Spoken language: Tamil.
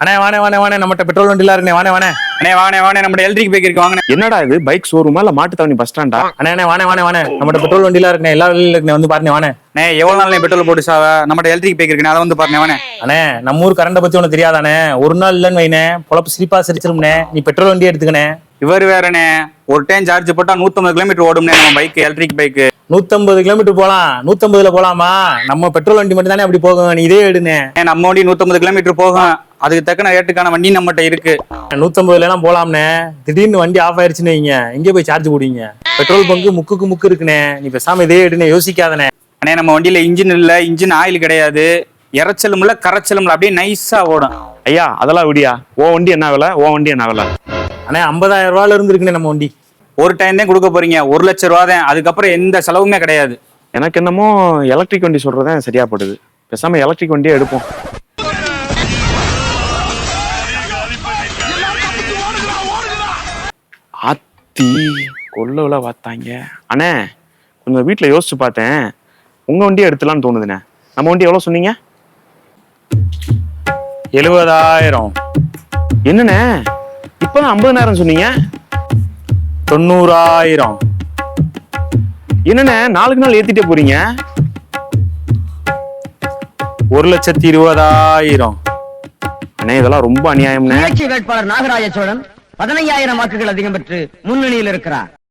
அண்ணே வாணே வாணே வாணே நம்மகிட்ட பெட்ரோல் வண்டிலாம் இருக்குண்ணே வாணே வாணே அண்ணே வாங்கண்ணே வாங்கண்ணே நம்ம எலக்ட்ரிக் பைக் இருக்கு வாங்கண்ணே. என்னடா இது? பைக் ஷோரூமா இல்ல மாட்டு தவணி பஸ் ஸ்டாண்டா அண்ணே அண்ணே வாணே வாணே வாணே நம்மகிட்ட பெட்ரோல் வண்டிலாம் இருக்குண்ணே எல்லா வழியில இருக்குண்ணே வந்து பாருண்ணே வாணே அண்ணே எவ்வளவு நாள் பெட்ரோல் போட்டு சாவ? நம்மகிட்ட எலக்ட்ரிக் பைக் இருக்குண்ணே அதை வந்து பாருண்ணே வாண்ணே. அண்ணே நம்ம ஊர் கரண்ட பத்தி உனக்கு தெரியாதானே ஒரு நாள் இல்லைன்னு வைனே பொழப்பு சிரிப்பா சிரிச்சிரும்னே நீ பெட்ரோல் வண்டி எடுத்துக்கண்ணே. இவர் வேறண்ணே ஒரு டைம் சார்ஜ் போட்டா 150 கிலோமீட்டர் ஓடும்ண்ணே நம்ம பைக் எலக்ட்ரிக் பைக் நூத்தம்பது கிலோமீட்டர் போலாம். நூத்தம்பதுல போலாமா? நம்ம பெட்ரோல் வண்டி மட்டும் தானே அப்படி போகும். நீ இதே எடுனே நம்ம வண்டி 150 கிலோமீட்டர் போகும். அதுக்கு தக்கன ரேட்டுக்கான வண்டி நம்மகிட்ட இருக்கு. நூத்தம்பதுல எல்லாம் போலாம்னே. திடீர்னு வண்டி ஆஃப் ஆயிருச்சுன்னு வைங்க. எங்கே போய் சார்ஜ் போடுவீங்க பெட்ரோல் பங்கு முக்குக்கு முக்கு இருக்குண்ணே நீ பேசாம இதே எடுனே யோசிக்காதனே. அண்ணே நம்ம வண்டியில இன்ஜின் இல்ல. இன்ஜின் ஆயில் கிடையாது. இறைச்சலும் இல்ல கரைச்சலும் இல்ல. அப்படியே நைஸா ஓடும். ஐயா அதெல்லாம் விடியா. ஓ வண்டி என்ன விலை? ஓ வண்டி என்ன விலை? அண்ணே ஐம்பதாயிரம் ரூபாயில இருந்து இருக்குண்ணே நம்ம வண்டி. ஒரு டைம் தான் கொடுக்க போறீங்க. ஒரு லட்சம் ரூபா தான். அதுக்கப்புறம் எந்த செலவுமே கிடையாது. எனக்கு என்னமோ எலக்ட்ரிக் வண்டி சொல்றதே சரியா படுது பேசாம எலக்ட்ரிக் வண்டியே எடுப்போம். ஆத்தி கொள்ளவுல பார்த்தாங்க. அண்ணே கொஞ்சம் வீட்டில் யோசிச்சு பார்த்தேன். உங்க வண்டியை எடுத்துலாம்னு தோணுதுண்ணே. நம்ம வண்டி எவ்வளோ சொன்னீங்க? எழுபதாயிரம். என்னண்ணே? இப்போதான் ஐம்பதுனாயிரம் சொன்னீங்க? தொண்ணூறாயிரம். என்னென்ன நாளுக்கு நாள் ஏத்திட்டே போறீங்க? ஒரு லட்சத்தி இருபதாயிரம். அண்ணே இதெல்லாம் ரொம்ப அநியாயம் வேட்பாளர் நாகராஜ சோழன் பதினையாயிரம் வாக்குகள் அதிகம் பெற்று முன்னணியில் இருக்கிறார்.